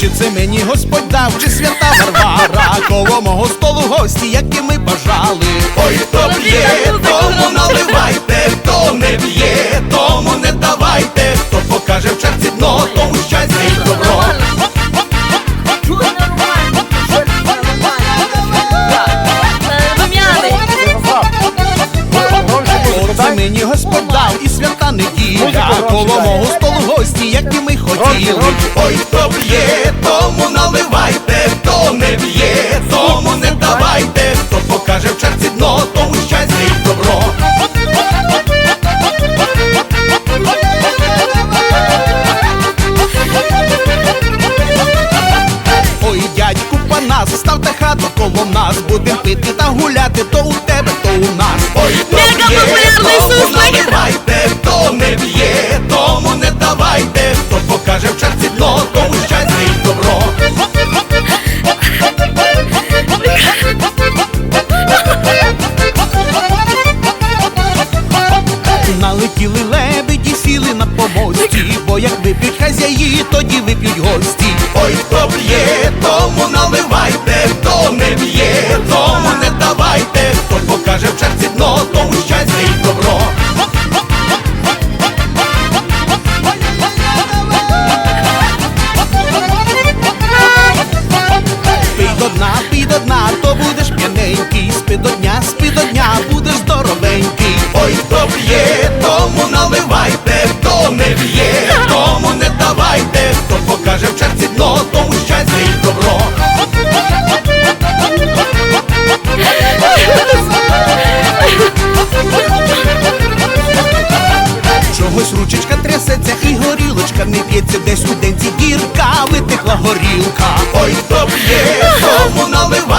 Чи це мені Господь дав, чи свята Варвара, коло мого столу гості, які ми бажали. Ой, хто б'є, тому наливайте, хто не б'є, тому не давайте, хто покаже в черці і свята коло мого столу гості, які ми хотіли. Ой, хто б'є, тому наливайте, хто не б'є, тому не давайте, хто покаже в черці дно, тому щастя і добро. Ой, дядьку панас, ставте хату коло нас, будем пити та гуляти, то у тебе, то у нас. Ой, хто б'є, тому наливайте, Налетіли лебеді, сіли на помості, бо як вип'ють хазяї, тоді вип'ють гості. Ой, хто б'є, тому наливайте, хто не б'є, тому не давайте, хто покаже в черці дно, тому щастя і добро. Пий до дна, пий до дна, то будеш п'яненький, спи до дня, спи до дня, горілочка десь у денці дірка витекла горілка. Ой, хто б'є, тому наливайте,